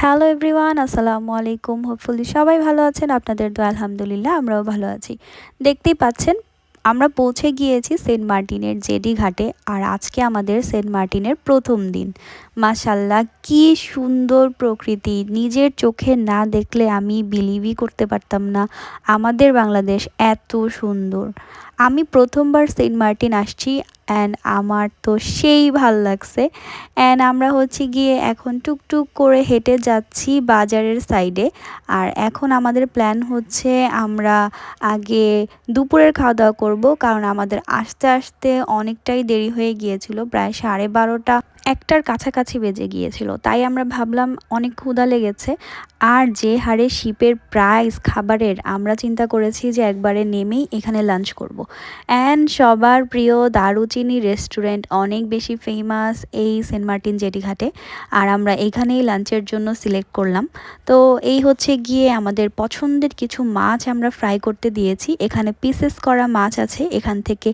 Hello everyone আসসালামু আলাইকুম hopefully সবাই ভালো আছেন, আপনাদের তো আলহামদুলিল্লাহ, আমরাও ভালো আছি। দেখতেই পাচ্ছেন, আমরা পৌঁছে গিয়েছি সেন্ট মার্টিনের জেডি ঘাটে, আর আজকে আমাদের সেন্ট মার্টিনের প্রথম দিন। মাসাল্লাহ কি সুন্দর প্রকৃতি। নিজের চোখে না দেখলে আমি বিলিভই করতে পারতাম না। আমাদের বাংলাদেশ এত সুন্দর। আমি প্রথমবার সেন্ট মার্টিন আসছি অ্যান্ড আমার তো সেই ভালো লাগছে অ্যান্ড আমরা হচ্ছে গিয়ে এখন টুকটুক করে হেঁটে যাচ্ছি বাজারের সাইডে আর এখন আমাদের প্ল্যান হচ্ছে আমরা আগে দুপুরের খাওয়া দাওয়া করব কারণ আমাদের আসতে আসতে অনেকটাই দেরি হয়ে গিয়েছিল, প্রায় সাড়ে বারোটা একটার কাছাকাছি বেজে গিয়েছিল। তাই আমরা ভাবলাম অনেক ক্ষুধা লেগেছে। আর যে হারে শিপের প্রাইস খাবারের, আমরা চিন্তা করেছি যে একবারে নেমেই এখানে লাঞ্চ করব। অ্যান্ড সবার প্রিয় দারুচিনি রেস্টুরেন্ট অনেক বেশি ফেমাস এই সেন্ট মার্টিন জেটিঘাটে। আর আমরা এখানেই লাঞ্চের জন্য সিলেক্ট করলাম। তো এই হচ্ছে গিয়ে আমাদের পছন্দের কিছু মাছ আমরা ফ্রাই করতে দিয়েছি। এখানে পিসেস করা মাছ আছে। এখান থেকে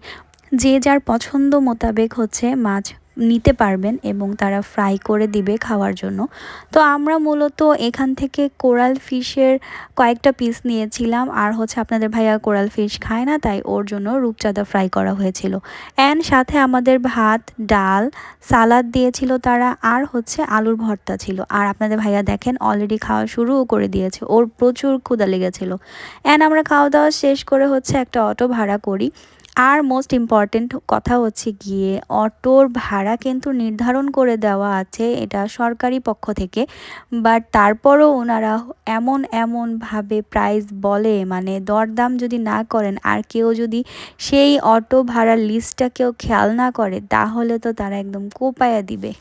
যে যার পছন্দ মোতাবেক হচ্ছে মাছ নিতে পারবেন এবং তারা ফ্রাই করে দিবে খাওয়ার জন্য। তো আমরা মূলত এখান থেকে কোরাল ফিশের কয়েকটা পিস নিয়েছিলাম। আর হচ্ছে আপনাদের ভাইয়া কোরাল ফিশ খায় না, তাই ওর জন্য রূপচাঁদা ফ্রাই করা হয়েছিল। অ্যান্ড সাথে আমাদের ভাত, ডাল, সালাদ দিয়েছিল তারা, আর হচ্ছে আলুর ভর্তা ছিল। আর আপনাদের ভাইয়া দেখেন অলরেডি খাওয়া শুরুও করে দিয়েছে। ওর প্রচুর ক্ষুদা লেগেছিল। অ্যান্ড আমরা খাওয়া দাওয়া শেষ করে হচ্ছে একটা অটো ভাড়া করি। আর মোস্ট ইম্পর্টেন্ট কথা হচ্ছে গিয়ে অটোর ভাড়া কিন্তু নির্ধারণ করে দেওয়া আছে এটা সরকারি পক্ষ থেকে। বাট তারপরও ওনারা এমন এমনভাবে প্রাইস বলে মানে দরদাম যদি না করেন আর কেউ যদি সেই অটো ভাড়ার লিস্টটা কেউ খেয়াল না করে, তাহলে তো তারা একদম কোপায়া দিবে।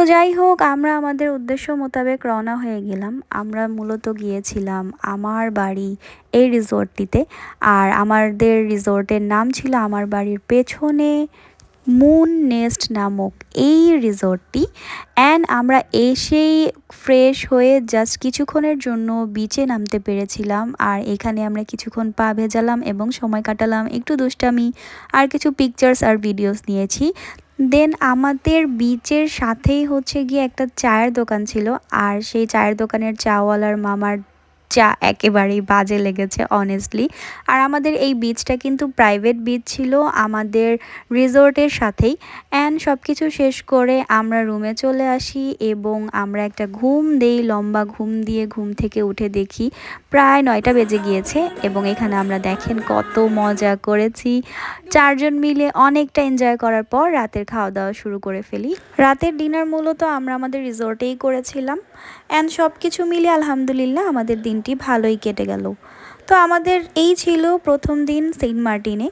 তো যাই হোক, আমরা আমাদের উদ্দেশ্য মোতাবেক রওনা হয়ে গেলাম। আমরা মূলত গিয়েছিলাম আমার বাড়ি এই রিসোর্টটিতে। আর আমাদের রিসোর্টের নাম ছিল আমার বাড়ির পেছনে মুন নেস্ট নামক এই রিসোর্টটি। অ্যান্ড আমরা এসেই ফ্রেশ হয়ে জাস্ট কিছুক্ষণের জন্য বিচে নামতে পেরেছিলাম। আর এখানে আমরা কিছুক্ষণ পা ভেজালাম এবং সময় কাটালাম। একটু দুষ্টামি আর কিছু পিকচার্স আর ভিডিওস নিয়েছি। দেন আমাদের বিচের সাথেই হচ্ছে গিয়ে একটা চায়ের দোকান ছিল। আর সেই চায়ের দোকানের চাওয়ালার মামার চা একেবারেই বাজে লেগেছে অনেস্টলি আর আমাদের এই বিচটা কিন্তু প্রাইভেট বিচ ছিল, আমাদের রিসোর্টের সাথেই। অ্যান্ড সব কিছু শেষ করে আমরা রুমে চলে আসি এবং আমরা একটা ঘুম দেই, লম্বা ঘুম দিয়ে ঘুম থেকে উঠে দেখি প্রায় নয়টা বেজে গিয়েছে এবং এখানে আমরা দেখেন কত মজা করেছি। চারজন মিলে অনেকটা এনজয় করার পর রাতের খাওয়া দাওয়া শুরু করে ফেলি। রাতের ডিনার মূলত আমরা আমাদের রিসোর্টেই করেছিলাম। অ্যান্ড সব কিছু মিলে আলহামদুলিল্লাহ আমাদের দিনটি ভালোই কেটে গেল। তো আমাদের এই ছিল প্রথম দিন সেন্ট মার্টিনে।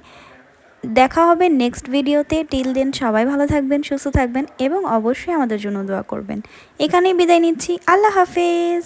দেখা হবে নেক্সট ভিডিওতে। টিল দেন সবাই ভালো থাকবেন, সুস্থ থাকবেন এবং অবশ্যই আমাদের জন্য দোয়া করবেন। এখানেই বিদায় নিচ্ছি। আল্লাহ হাফেজ।